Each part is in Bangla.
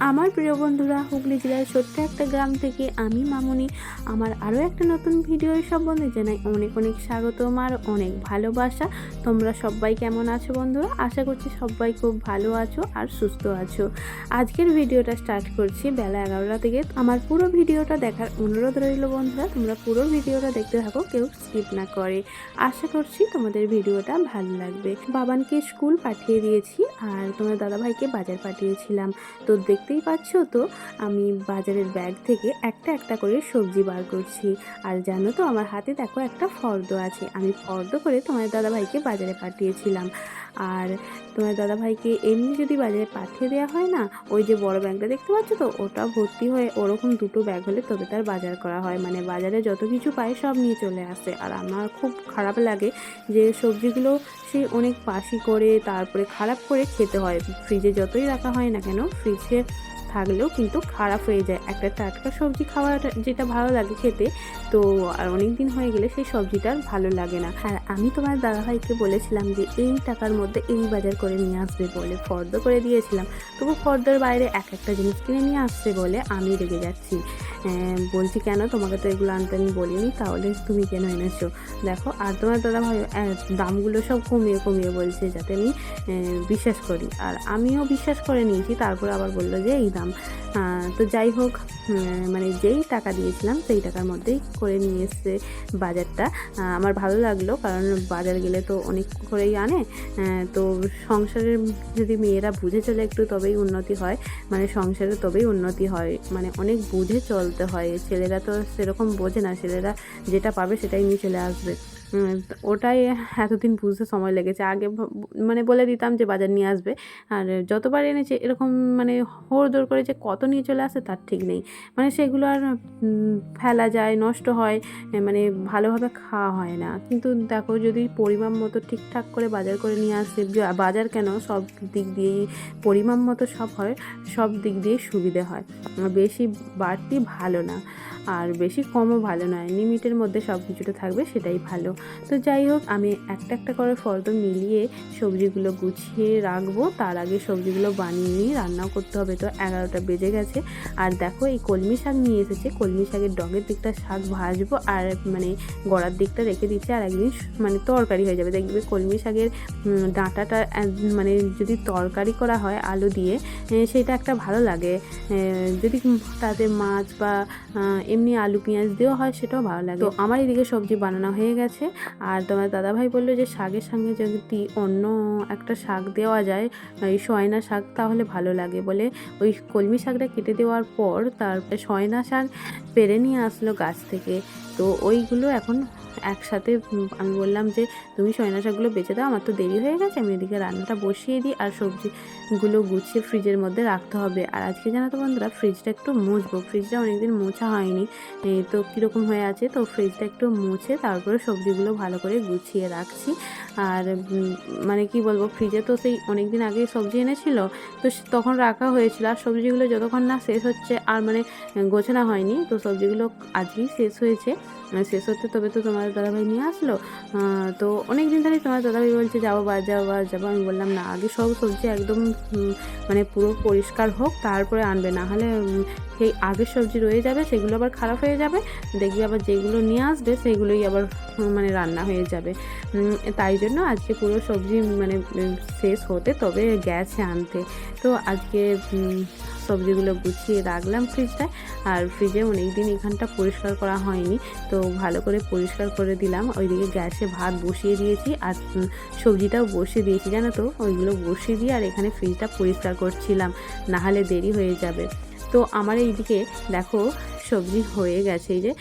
আমার প্রিয় বন্ধুরা, হুগলি জেলার ছোট্ট একটা গ্রাম থেকে আমি মামনি। আমার আরও একটা নতুন ভিডিও সম্বন্ধে জানাই অনেক অনেক স্বাগতম আর অনেক ভালোবাসা। তোমরা সবাই কেমন আছো বন্ধুরা? আশা করছি সবাই খুব ভালো আছো আর সুস্থ আছো। আজকের ভিডিওটা স্টার্ট করছি বেলা এগারোটা থেকে। আমার পুরো ভিডিওটা দেখার অনুরোধ রইল বন্ধুরা, তোমরা পুরো ভিডিওটা দেখতে থাকো, কেউ স্কিপ না করে। আশা করছি তোমাদের ভিডিওটা ভালো লাগবে। বাবানকে স্কুল পাঠিয়ে দিয়েছি আর তোমার দাদাভাইকে বাজার পাঠিয়েছিলাম। তো দেখতেই পাচ্ছ তো, আমি বাজারের ব্যাগ থেকে একটা একটা করে সবজি বার করছি। আর জানো তো, আমার হাতে দেখো একটা ফর্দ আছে। আমি ফর্দ করে তোমার দাদাভাইকে বাজারে পাঠিয়েছিলাম। আর তোমার দাদাভাইকে এমনি যদি বাজারে পাঠিয়ে দেওয়া হয় না, ওই যে বড় ব্যাগটা দেখতে পাচ্ছ তো, ওটা ভর্তি হয়ে ওরকম দুটো ব্যাগ হলে তবে তার বাজার করা হয়। মানে বাজারে যত কিছু পায় সব নিয়ে চলে আসে। আর আমার খুব খারাপ লাগে যে সবজিগুলো সে অনেক বাসি করে, তারপরে খারাপ করে খেতে হয়। ফ্রিজে যতই রাখা হয় না কেন ফ্রিজে থাকলেও কিন্তু খারাপ হয়ে যায়। একটা টাটকা সবজি খাওয়াটা যেটা ভালো লাগে খেতে, তো আর অনেক দিন হয়ে গেলে সেই সবজিটা আর ভালো লাগে না। আর আমি তোমার দাদাভাইকে বলেছিলাম যে, এই টাকার মধ্যে এই বাজার করে নিয়ে আসবে বলে ফর্দ করে দিয়েছিলাম। তবু ফর্দর বাইরে এক একটা জিনিস কিনে নিয়ে আসছে বলে আমি রেগে যাচ্ছি। বলছি কেন তোমাকে তো এগুলো আনতে আমি বলিনি? তাহলে তুমি কেন এনেছো? দেখো, আর তোমার দাদা ভাই দামগুলো সব কমিয়ে কমিয়ে বলছে যাতে আমি বিশ্বাস করি। আর আমিও বিশ্বাস করে নিয়েছি। তারপর আবার বলল যে, এই দাম তো যাই হোক মানে যেই টাকা দিয়েছিলাম সেই টাকার মধ্যেই করে নিয়ে এসছে বাজারটা। আমার ভালো লাগল কারণ বাজার গেলে তো অনেক করেই আনে। তো সংসারের যদি মেয়েরা বুঝে চলে একটু তবেই উন্নতি হয়। মানে সংসারে তবেই উন্নতি হয়। মানে অনেক বুঝে চলতে হয়। ছেলেরা তো সেরকম বোঝে না। ছেলেরা যেটা পাবে সেটাই নিয়ে চলে আসবে। ওটাই এতদিন বুঝতে সময় লেগেছে। আগে মানে বলে দিতাম যে বাজার নিয়ে আসবে। আর যতবার এনেছে, এরকম মানে হোড় দৌড় করে যে কত নিয়ে চলে আসে, তার ঠিক নেই। মানে সেগুলো আর ফেলা যায়, নষ্ট হয় মানে ভালোভাবে খাওয়া হয় না। কিন্তু দেখো, যদি পরিমাণ মতো ঠিকঠাক করে বাজার করে নিয়ে আসে বাজার কেন, সব দিক দিয়েই পরিমাণ মতো সব হয়, সব দিক দিয়ে সুবিধে হয়। বেশি বাড়তি ভালো না, আর বেশি কমও ভালো নয় লিমিটের মধ্যে সব কিছুটা থাকবে, সেটাই ভালো। তো যাই হোক, আমি একটা একটা করে ফর্দ মিলিয়ে সবজিগুলো গুছিয়ে রাখব। তার আগে সবজিগুলো বানিয়ে নিয়ে রান্নাও করতে হবে। তো এগারোটা বেজে গেছে। আর দেখো, এই কলমি শাক নিয়ে এসেছে। কলমি শাকের ডগের দিকটা শাক ভাজবো আর মানে গড়ার দিকটা রেখে দিচ্ছি আর একদিন মানে তরকারি হয়ে যাবে। দেখবে কলমি শাকের ডাঁটাটা মানে যদি তরকারি করা হয় আলু দিয়ে সেটা একটা ভালো লাগে। যদি তাতে মাছ বা এমনি আলু, পেঁয়াজ দেওয়া হয় সেটাও ভালো লাগে। তো আমার এদিকে সবজি বানানো হয়ে গেছে। আর তোমার দাদাভাই বলল যে শাকের সঙ্গে যদি অন্য একটা শাক দেওয়া যায়, এই সয়না শাক তাহলে ভালো লাগে বলে ওই কলমি শাকটা কেটে দেওয়ার পর তারপরে সয়না শাক পেরে নিয়ে আসলো গাছ থেকে। তো ওইগুলো এখন একসাথে আমি বললাম যে তুমি সয়না শাকগুলো বেঁচে দাও, আমার তো দেরি হয়ে গেছে, আমি এদিকে রান্নাটা বসিয়ে দিই আর সবজিগুলো গুছিয়ে ফ্রিজের মধ্যে রাখতে হবে। আর আজকে জানো তো বন্ধুরা, ফ্রিজটা একটু মুছবো, ফ্রিজটা অনেকদিন মোছা হয়নি। তো কীরকম হয়ে আছে, তো ফ্রিজটা একটু মুছে তারপরে সবজিগুলো ভালো করে গুছিয়ে রাখছি। আর মানে কি বলব ফ্রিজে তো সেই অনেক দিন আগেই সবজি এনেছিল, তো তখন রাখা হয়েছিল। আর সবজিগুলো যতক্ষণ না শেষ হচ্ছে, আর মানে গোছানো হয়নি, তো সবজিগুলো আজকেই শেষ হয়েছে। শেষ হতে তবে তো তোমার দাদাভাই নিয়ে আসলো। তো অনেক দিন ধরে তোমার দাদাভাই বলছে, যাব বা যাব বা যাব। আমি বললাম, না, আগে সব সবজি একদম মানে পুরো পরিষ্কার হোক, তারপরে আনবে। না হলে সেই আগের সবজি রয়ে যাবে, সেগুলো আবার খারাপ হয়ে যাবে। দেখবি আবার যেগুলো নিয়ে আসবে, সেগুলোই আবার মানে রান্না হয়ে যাবে। তাই জন্য আজকে পুরো সবজি মানে শেষ হতে তবে গ্যাসে আনতে। তো আজকে সবজিগুলো গুছিয়ে রাখলাম ফ্রিজটায়। আর ফ্রিজে অনেক দিন এখানটা পরিষ্কার করা হয়নি। তো ভালো করে পরিষ্কার করে দিলাম। ওইদিকে গ্যাসে ভাত বসিয়ে দিয়েছি। আর সবজিটাও বসিয়ে দিয়েছি, জানো তো? ওইগুলো বসিয়ে দিয়ে আর এখানে ফ্রিজটা পরিষ্কার করছিলাম। নাহলে দেরি হয়ে যাবে। তো আমার এইদিকে দেখো সবজি হয়ে গেছে, এই যে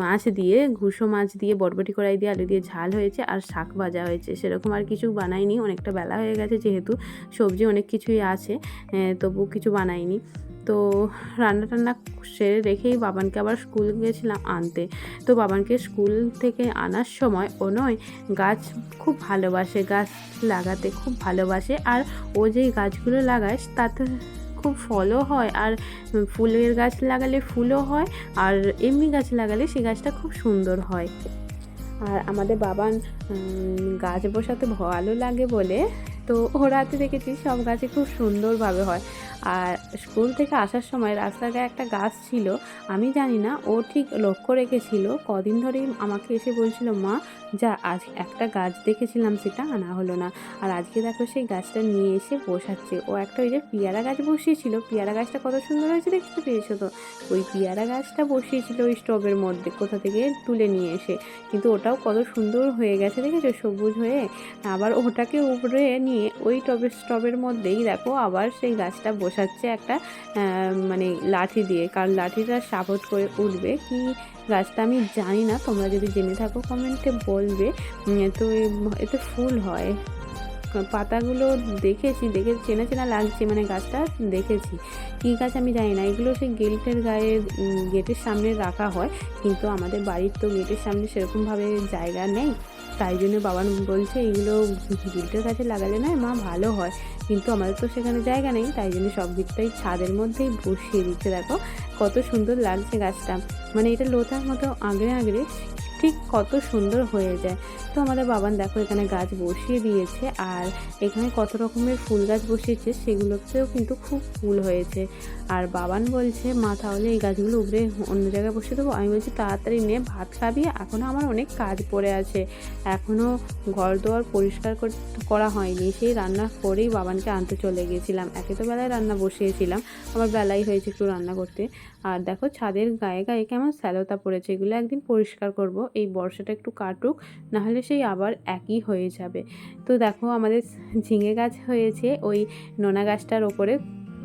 মাছ দিয়ে, ঘুষো মাছ দিয়ে বটবটি কড়াই দিয়ে, আলু দিয়ে ঝাল হয়েছে আর শাক ভাজা হয়েছে। সেরকম আর কিছু বানাইনি, অনেকটা বেলা হয়ে গেছে যেহেতু সবজি অনেক কিছুই আছে তবু কিছু বানাইনি। তো রান্না টান্না সেরে রেখেই বাবানকে আবার স্কুল গেছিলাম আনতে। তো বাবানকে স্কুল থেকে আনার সময় ও নয়, গাছ খুব ভালোবাসে, গাছ লাগাতে খুব ভালোবাসে। আর ও যেই গাছগুলো লাগায় তাতে খুব ফলও হয় আর ফুলের গাছ লাগালে ফুলও হয় আর এমনি গাছ লাগালে সে গাছটা খুব সুন্দর হয়। আর আমাদের বাবার গাছ বসাতে ভালো লাগে বলে। তো ওরাতে দেখেছি সব গাছে খুব সুন্দরভাবে হয়। আর স্কুল থেকে আসার সময় রাস্তার গায়ে একটা গাছ ছিল, আমি জানি না, ও ঠিক লক্ষ্য রেখেছিল। কদিন ধরেই আমাকে এসে বলছিল, মা, যা, আজ একটা গাছ দেখেছিলাম সেটা আনা হলো না। আর আজকে দেখো সেই গাছটা নিয়ে এসে বসাচ্ছে। ও একটা ওই যে পেয়ারা গাছ বসিয়েছিল। পেয়ারা গাছটা কত সুন্দর হয়েছে দেখতে পেয়েছ তো? ওই পেয়ারা গাছটা বসিয়েছিল ওই স্টবের মধ্যে কোথা থেকে তুলে নিয়ে এসে। কিন্তু ওটাও কত সুন্দর হয়ে গেছে দেখেছ? সবুজ হয়ে। আবার ওটাকে উপরে নিয়ে ওই টবের স্টবের মধ্যেই দেখো আবার সেই গাছটা বসাচ্ছে একটা মানে লাঠি দিয়ে। কারণ লাঠিটা সাপোর্ট করে উঠবে। কি গাছটা আমি জানি না। তোমরা যদি জেনে থাকো কমেন্টে বলবে। তো এতে ফুল হয়। পাতাগুলো দেখেছি দেখে চেনা চেনা লাগছে। মানে গাছটা দেখেছি। কী গাছ আমি জানি না। এগুলো সেই গেটের গায়ে গেটের সামনে রাখা হয়। কিন্তু আমাদের বাড়ির তো গেটের সামনে সেরকমভাবে জায়গা নেই। তাই জন্য বাবা বলছে, এইগুলো গিল্টের কাছে লাগালে নয় মা ভালো হয়। কিন্তু আমাদের তো সেখানে জায়গা নেই, তাই জন্য সব দিকটাই ছাদের মধ্যেই বসিয়ে দিচ্ছে। দেখো কত সুন্দর লাগছে গাছটা। মানে এটা লোতার মতো আগড়ে আগড়ে ঠিক কত সুন্দর হয়ে যায়। তো আমাদের বাবান দেখো এখানে গাছ বসিয়ে দিয়েছে আর এখানে কত রকমের ফুল গাছ বসিয়েছে, সেগুলোতেও কিন্তু খুব ফুল হয়েছে। আর বাবান বলছে, মা, তাহলে এই গাছগুলো উপরে অন্য জায়গায় বসিয়ে দেবো? আমি বলছি, তাড়াতাড়ি নে, ভাত খাবি এখনও আমার অনেক কাজ পড়ে আছে। এখনও ঘর দোয়ার পরিষ্কার কর- করা হয়নি। সেই রান্না করেই বাবানকে আনতে চলে গিয়েছিলাম একে তো বেলায় রান্না বসিয়েছিলাম আমার বেলাই হয়েছে একটু রান্না করতে। আর দেখো ছাদের গায়ে গায়ে কেমন স্যালোতা পড়েছে, এগুলো একদিন পরিষ্কার করব। এই বর্ষাটা একটু কাটুক, নাহলে সেই আবার একই হয়ে যাবে। তো দেখো আমাদের ঝিঙে গাছ হয়েছে, ওই নোনা গাছটার ওপরে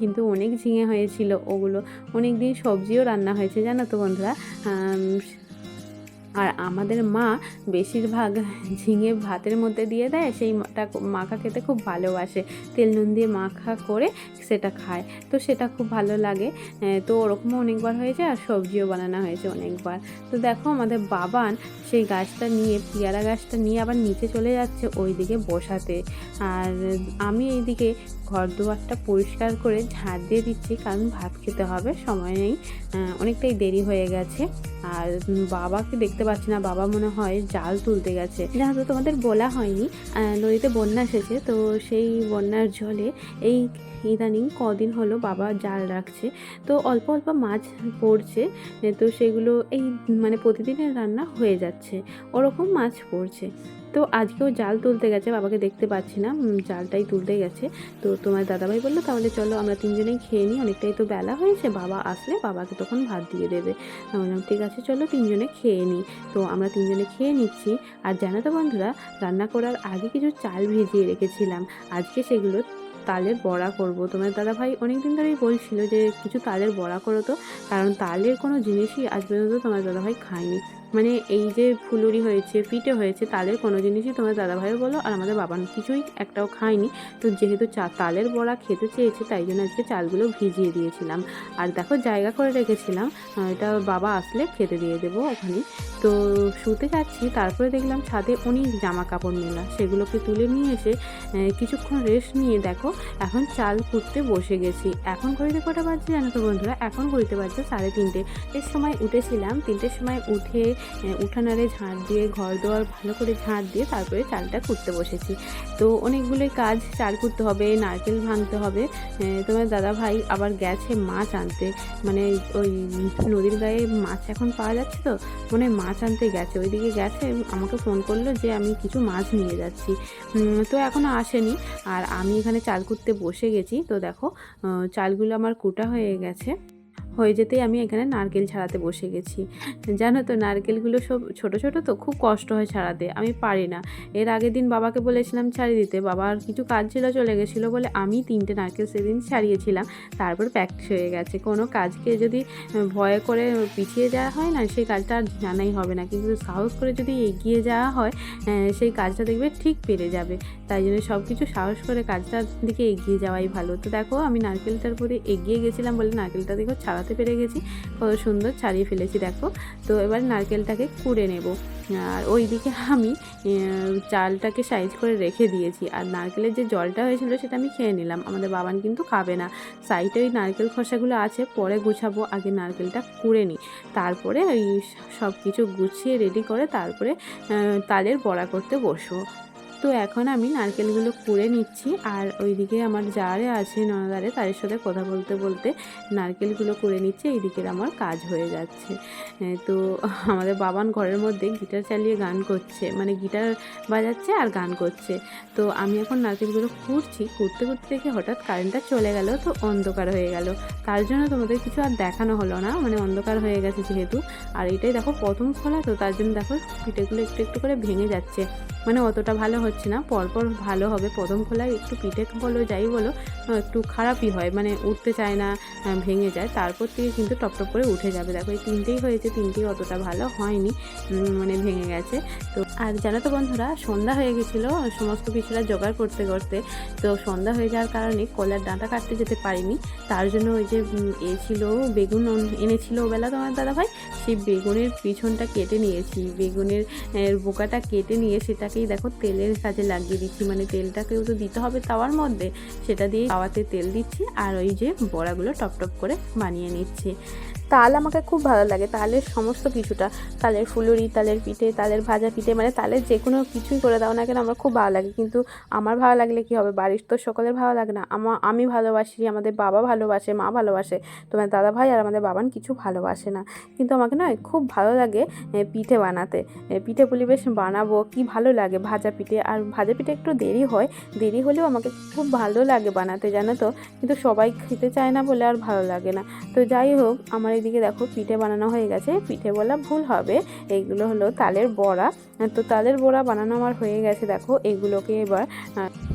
কিন্তু অনেক ঝিঙে হয়েছিল, ওগুলো অনেক দিন সবজিও রান্না হয়েছে, জানো তো বন্ধুরা? আর আমাদের মা বেশিরভাগ ঝিঙে ভাতের মধ্যে দিয়ে দেয় সেইটা মাখা খেতে খুব ভালোবাসে। তেল নুন দিয়ে মাখা করে সেটা খায়। তো সেটা খুব ভালো লাগে। তো ওরকমও অনেকবার হয়েছে আর সবজিও বানানো হয়েছে অনেকবার। তো দেখো আমাদের বাবান সেই গাছটা নিয়ে, পেয়ারা গাছটা নিয়ে আবার নিচে চলে যাচ্ছে ওই দিকে বসাতে। আর আমি এইদিকে ঘর দুয়ারটা পরিষ্কার করে ঝাড় দিয়ে দিচ্ছি, কারণ ভাত খেতে হবে, সময় নেই। অনেকটাই দেরি হয়ে গেছে। আর বাবাকে দেখতে পাচ্ছি না, বাবা মনে হয় জাল তুলতে গেছে। জানো তো তোমাদের বলা হয়নি নদীতে বন্যা এসেছে, তো সেই বন্যার জলে এই ইদানিং কদিন হলো বাবা জাল রাখছে। তো অল্প অল্প মাছ পড়ছে, তো সেগুলো এই মানে প্রতিদিনের রান্না হয়ে যাচ্ছে। ওরকম মাছ পড়ছে। তো আজকেও জাল তুলতে গেছে, বাবাকে দেখতে পাচ্ছি না। জালটাই তুলতে গেছে। তো তোমার দাদাভাই বলল, তাহলে চলো আমরা তিনজনেই খেয়ে নিই, অনেকটাই তো বেলা হয়েছে, বাবা আসলে বাবাকে তখন ভাত দিয়ে দেবে। বললাম, ঠিক আছে, চলো তিনজনে খেয়ে নিই। তো আমরা তিনজনে খেয়ে নিচ্ছি। আর জানো তো বন্ধুরা, রান্না করার আগে কিছু চাল ভিজিয়ে রেখেছিলাম। আজকে সেগুলো তালের বড়া করব। তোমার দাদা ভাই অনেক দিন ধরেই বলছিল যে, কিছু তালের বড়া করো তো। কারণ তালের কোনো জিনিসই আজ পর্যন্ত তোমার দাদা ভাই খায়নি। মানে এই যে ফুলুরি হয়েছে, পিঠে হয়েছে, তালের কোনো জিনিসই তোমার দাদা ভাইও বলো আর আমাদের বাবান কিছুই একটাও খায়নি। তো যেহেতু চা, তালের বড়া খেতে চেয়েছে, তাই জন্য আজকে চালগুলো ভিজিয়ে দিয়েছিলাম। আর দেখো জায়গা করে রেখেছিলাম এটা বাবা আসলে খেতে দিয়ে দেবো ওখানে। তো শুতে যাচ্ছি, তারপরে দেখলাম ছাদে অনেক জামা কাপড় মেলা, সেগুলোকে তুলে নিয়ে এসে কিছুক্ষণ রেস্ট নিয়ে দেখো, এখন চাল কুটতে বসে গেছি। এখন ঘড়িতে কটা বাজছে জানো তো বন্ধুরা? এখন ঘড়িতে বাজছে সাড়ে তিনটে। এর সময় উঠেছিলাম, তিনটের সময় উঠে উঠানারে ঝাঁট দিয়ে, ঘর দোয়ার ভালো করে ঝাঁট দিয়ে তারপরে চালটা কুটতে বসেছি। তো অনেকগুলোই কাজ চাল করতে হবে, নারকেল ভাঙতে হবে। তোমার দাদা ভাই আবার গেছে মাছ আনতে। মানে ওই নদীর গায়ে মাছ এখন পাওয়া যাচ্ছে তো? মনে মাছ আনতে গেছে। ওইদিকে গেছে, আমাকে ফোন করল যে আমি কিছু মাছ নিয়ে যাচ্ছি। তো এখনও আসেনি। আর আমি এখানে চাল কুটতে বসে গেছি। তো দেখো চালগুলো আমার কুটা হয়ে গেছে। হয়ে যেতেই আমি এখানে নারকেল ছাড়াতে বসে গেছি। জানো তো, নারকেলগুলো সব ছোট ছোট তো খুব কষ্ট হয় ছাড়াতে, আমি পারি না। এর আগের দিন বাবাকে বলেছিলাম ছাড়িয়ে দিতে বাবার কিছু কাজ ছিল, চলে গেছিল বলে আমি তিনটে নারকেল সেদিন ছাড়িয়েছিলাম, তারপর প্র্যাকটিস হয়ে গেছে। কোনো কাজকে যদি ভয় করে পিছিয়ে যাওয়া হয় না, সেই কাজটা আর জানাই হবে না। কিন্তু সাহস করে যদি এগিয়ে যাওয়া হয় সেই কাজটা দেখবে ঠিক পেরে যাবে। তাই জন্য সব কিছু সাহস করে কাজটার দিকে এগিয়ে যাওয়াই ভালো। তো দেখো, আমি নারকেলটার প্রতি এগিয়ে গেছিলাম বলে নারকেলটা দেখো ছাড়াতে পেরে গেছি। কত সুন্দর ছাড়িয়ে ফেলেছি, দেখো। তো এবার নারকেলটাকে কুড়ে নেব। আর ওইদিকে আমি চালটাকে সাইজ করে রেখে দিয়েছি। আর নারকেলের যে জলটা হয়েছিল সেটা আমি খেয়ে নিলাম। আমাদের বাবান কিন্তু খাবে না। সাইডে ওই নারকেল খোসাগুলো আছে, পরে গুছাবো। আগে নারকেলটা কুড়ে নিই। তারপরে ওই সব কিছু গুছিয়ে রেডি করে তারপরে তালের বড়া করতে বসবো। তো এখন আমি নারকেলগুলো কুড়ে নিচ্ছি আর ওইদিকে আমার যারে আছে ননদারে, তাদের সাথে কথা বলতে বলতে নারকেলগুলো কুড়ে নিচ্ছে, এইদিকের আমার কাজ হয়ে যাচ্ছে। তো আমাদের বাবান ঘরের মধ্যে গিটার চালিয়ে গান করছে মানে গিটার বাজাচ্ছে আর গান করছে। তো আমি এখন নারকেলগুলো কুড়ছি, কুড়তে কুড়তে দেখে হঠাৎ কারেন্টটা চলে গেল, তো অন্ধকার হয়ে গেল। তার জন্য তোমাদের কিছু আর দেখানো হলো না মানে অন্ধকার হয়ে গেছে যেহেতু। আর এটাই দেখো প্রথম খোলা তো তার জন্য দেখো পিঠেগুলো একটু একটু করে ভেঙে যাচ্ছে মানে অতটা ভালো হচ্ছে না, পরপর ভালো হবে। প্রথম খোলায় একটু পিঠে বলো, যাই বলো একটু খারাপই হয়। মানে উঠতে চায় না ভেঙে যায়। তারপর থেকে কিন্তু টপ টপ করে উঠে যাবে। দেখো, এই তিনটেই হয়েছে, তিনটেই অতটা ভালো হয়নি। মানে ভেঙে গেছে। তো, আর জানো তো বন্ধুরা, সন্ধ্যা হয়ে গেছিল, সমস্ত কিছুটা জোগাড় করতে করতে। তো সন্ধ্যা হয়ে যাওয়ার কারণে কলার ডাঁটা কাটতে যেতে পারিনি। তার জন্য ওই যে এ ছিল বেগুন এনেছিল ওবেলা তোমার দাদাভাই। সেই বেগুনের পিছনটা কেটে নিয়েছি। বেগুনের বোকাটা কেটে নিয়ে সেটাকেই দেখো তেলের কাজে লাগিয়ে দিচ্ছি। মানে তেলটাকেও তো দিতে হবে তাওয়ার মধ্যে। সেটা দিয়ে তাওয়াতে তেল দিচ্ছি আর ওই যে বড়াগুলো টপ টপ করে বানিয়ে নিচ্ছি। তাল আমাকে খুব ভালো লাগে, তালের সমস্ত কিছুটা। তালের ফুলুরি, তালের পিঠে, তালের ভাজা পিঠে মানে তালের যে কোনো কিছুই করে দাও না কেন, আমার খুব ভালো লাগে। কিন্তু আমার ভালো লাগলে কি হবে? বাড়ির তো সকলের ভালো লাগে না। আমার আমি ভালোবাসি, আমাদের বাবা ভালোবাসে, মা ভালোবাসে তোমার দাদা ভাই আর আমাদের বাবান কিছু ভালোবাসে না। কিন্তু আমাকে না খুব ভালো লাগে পিঠে বানাতে। পিঠে পুলি বেশ বানাবো, কি ভালো লাগে ভাজা পিঠে। আর ভাজা পিঠে একটু দেরি হয়, দেরি হলেও আমাকে খুব ভালো লাগে বানাতে, জানো তো? কিন্তু সবাই খেতে চায় না বলে আর ভালো লাগে না। তো যাই হোক, আমার এদিকে দেখো পিঠে বানানো হয়ে গেছে। পিঠে বলা ভুল হবে। এইগুলো হলো তালের বড়া। তো তালের বড়া বানানো আমার হয়ে গেছে, দেখো। এগুলোকে এবার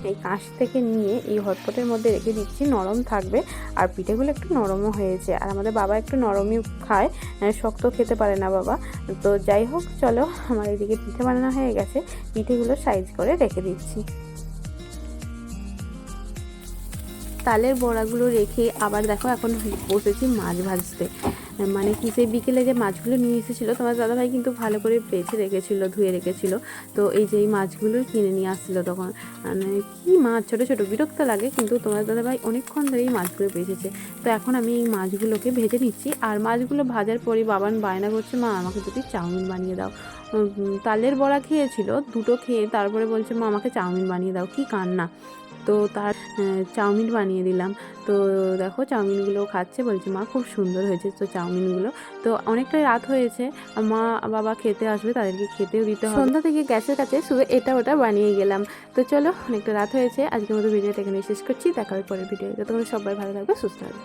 এই কাঁচ থেকে নিয়ে এই হটপটের মধ্যে রেখে দিচ্ছি। নরম থাকবে। আর পিঠেগুলো একটু নরমও হয়েছে। আর আমাদের বাবা একটু নরমই খায়। শক্ত খেতে পারে না বাবা। তো যাই হোক, চলো, আমার এদিকে পিঠে বানানো হয়ে গেছে। পিঠেগুলো সাইজ করে রেখে দিচ্ছি। তালের বড়াগুলো রেখে আবার দেখো এখন বসেছি মাছ ভাজতে। মানে কি সেই বিকেলে যে মাছগুলো নিয়ে এসেছিল, তোমার দাদাভাই কিন্তু ভালো করে বেছে রেখেছিলো, ধুয়ে রেখেছিলো। তো এই যে এই মাছগুলো কিনে নিয়ে আসছিল তখন। মানে কি মাছ, ছোটো ছোটো, বিরক্ত লাগে, কিন্তু তোমার দাদাভাই অনেকক্ষণ ধরেই মাছগুলো বেঁচেছে তো এখন আমি এই মাছগুলোকে ভেজে নিচ্ছি, আর মাছগুলো ভাজার পরে বাবান বায়না করছে, মা, আমাকে যদি চাউমিন বানিয়ে দাও। তালের বড়া খেয়েছিল, দুটো খেয়ে তারপরে বলছে, মা, আমাকে চাউমিন বানিয়ে দাও। কি কান্না। তো তার চাউমিন বানিয়ে দিলাম। তো দেখো চাউমিনগুলো খাচ্ছে বলছে, মা, খুব সুন্দর হয়েছে তো চাউমিনগুলো। তো অনেকটাই রাত হয়েছে, মা, বাবা খেতে আসবে, তাদেরকে খেতেও দিতে হবে। সন্ধ্যা থেকে গ্যাসের কাছে শুধু এটা ওটা বানিয়ে গেলাম। তো চলো, অনেকটা রাত হয়েছে আজকে মতো ভিডিওটা এখানে শেষ করছি, দেখা হবে পরের ভিডিও যতক্ষণ সবাই ভালো থাকবে, সুস্থ থাকবে।